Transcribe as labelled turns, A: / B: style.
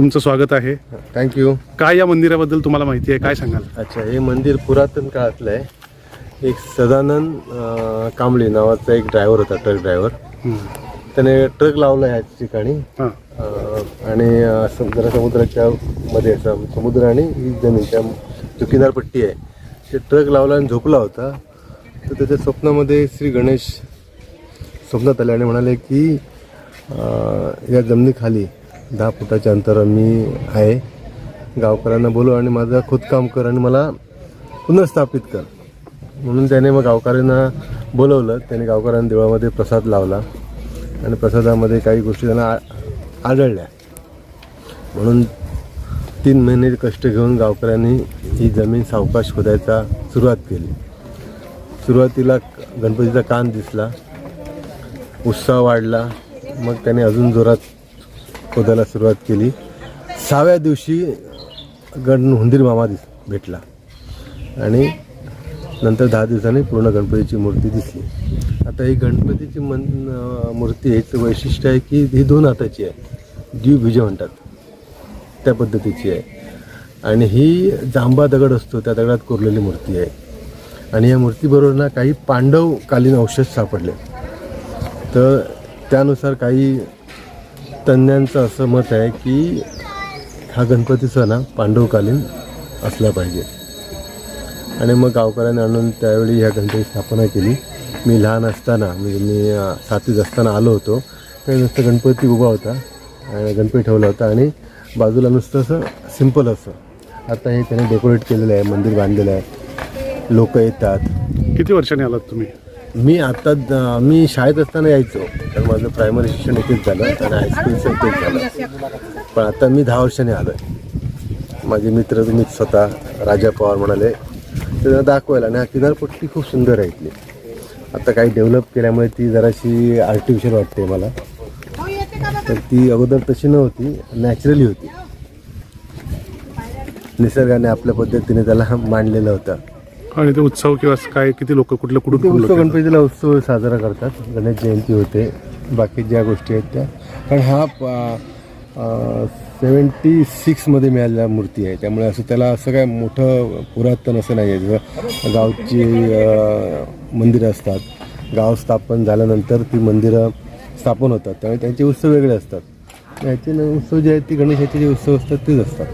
A: तुमचं स्वागत आहे.
B: थँक्यू
A: काय या मंदिराबद्दल तुम्हाला माहिती आहे? काय सांगाल?
B: अच्छा हे मंदिर पुरातन काळातलं आहे. एक सदानंद अं, कांबळे नावाचा एक ड्रायव्हर होता ट्रक ड्रायव्हर. त्याने ट्रक लावला ह्या ठिकाणी.
A: हां.
B: अं, आणि अं, सम- जरा समुद्राच्या मध्ये असं समुद्र आणि ही जमीन त्या जो किनारपट्टी आहे. ते ट्रक लावला आणि झोपला होता. तर त्याच्या स्वप्नामध्ये श्री गणेश स्वप्नात आले आणि म्हणाले की अं, या जमिनीखाली दहा फुटाच्या अंतरावर मी आहे. गावकऱ्यांना बोलू आणि माझं खोदकाम कर आणि मला पुनर्स्थापित कर. म्हणून त्याने मग गावकऱ्यांना बोलवलं. त्याने गावकऱ्यांना देवळामध्ये प्रसाद लावला. आणि प्रसादामध्ये काही गोष्टी त्यांना आ- आढळल्या. म्हणून तीन महिने कष्ट घेऊन गावकऱ्यांनी ही जमीन सावकाश शोधायचा सुरुवात केली. सुरुवातीला गणपतीचा कान दिसला. उत्साह वाढला. मग त्याने अजून जोरात खोदायला सुरुवात केली. सहाव्या दिवशी गण हुंदीर मामा दिस भेटला. आणि नंतर दहा दिवसांनी पूर्ण गणपतीची मूर्ती दिसली. आता ही गणपतीची मन मूर्ती याचं वैशिष्ट्य आहे की ही दोन हाताची आहे. द्विभुज म्हणतात. त्या पद्धतीची आहे. आणि ही जांबा दगड असतो त्या दगडात कोरलेली मूर्ती आहे. आणि या मूर्तीबरोबर ना काही पांडवकालीन औषध सापडले. तर त्यानुसार काही तज्ज्ञांचं असं मत आहे की हा गणपती सणा पांडवकालीन असला पाहिजे. आणि मग गावकऱ्यांनी आणून त्यावेळी ह्या गणपती स्थापना केली. मी लहान असताना म्हणजे मी सातवीत असताना आलो होतो. तर नुसतं गणपती उभा होता आणि गणपती ठेवला होता आणि बाजूला नुसतं असं सिंपल असं. आता हे त्याने डेकोरेट केलेलं आहे मंदिर बांधलेलं आहे. लोक येतात.
A: किती वर्षांनी आलात तुम्ही?
B: मी आता द- मी शाळेत असताना यायचो. तर माझं प्रायमरी शिक्षण इथेच झालं आणि हायस्कूलचं इथेच झालं. पण आता मी दहा वर्षाने आलो आहे माझे मित्र तुम्ही स्वतः राजा पवार म्हणाले त्यांना दाखवायला. आणि हा किनारपट्टी खूप सुंदर आहे इथली. आता काही डेव्हलप केल्यामुळे ती जराशी आर्टिफिशियल वाटते मला. तर ती अगोदर तशी नव्हती नॅचरली होती. निसर्गाने आपल्या पद्धतीने त्याला मांडलेलं होतं.
A: आणि ते उत्सव किंवा काय किती लोक कुठलं कुठून
B: ते
A: कुठून
B: उत्सव
A: लोकं येतात?
B: गणपतीला उत्सव साजरा करतात. गणेश जयंती होते. बाकी ज्या गोष्टी आहेत त्या. कारण हा सेवन्टी सिक्समध्ये मिळालेला मूर्ती आहे. त्यामुळे असं त्याला असं काय मोठं पुरातन असं नाही आहे जसं गावची अं, मंदिरं असतात. गाव स्थापन झाल्यानंतर ती मंदिरं स्थापन होतात. त्यामुळे त्यांचे उत्सव वेगळे असतात. याचे उत्सव जे आहेत ते गणेशाचे जे उत्सव असतात तेच असतात.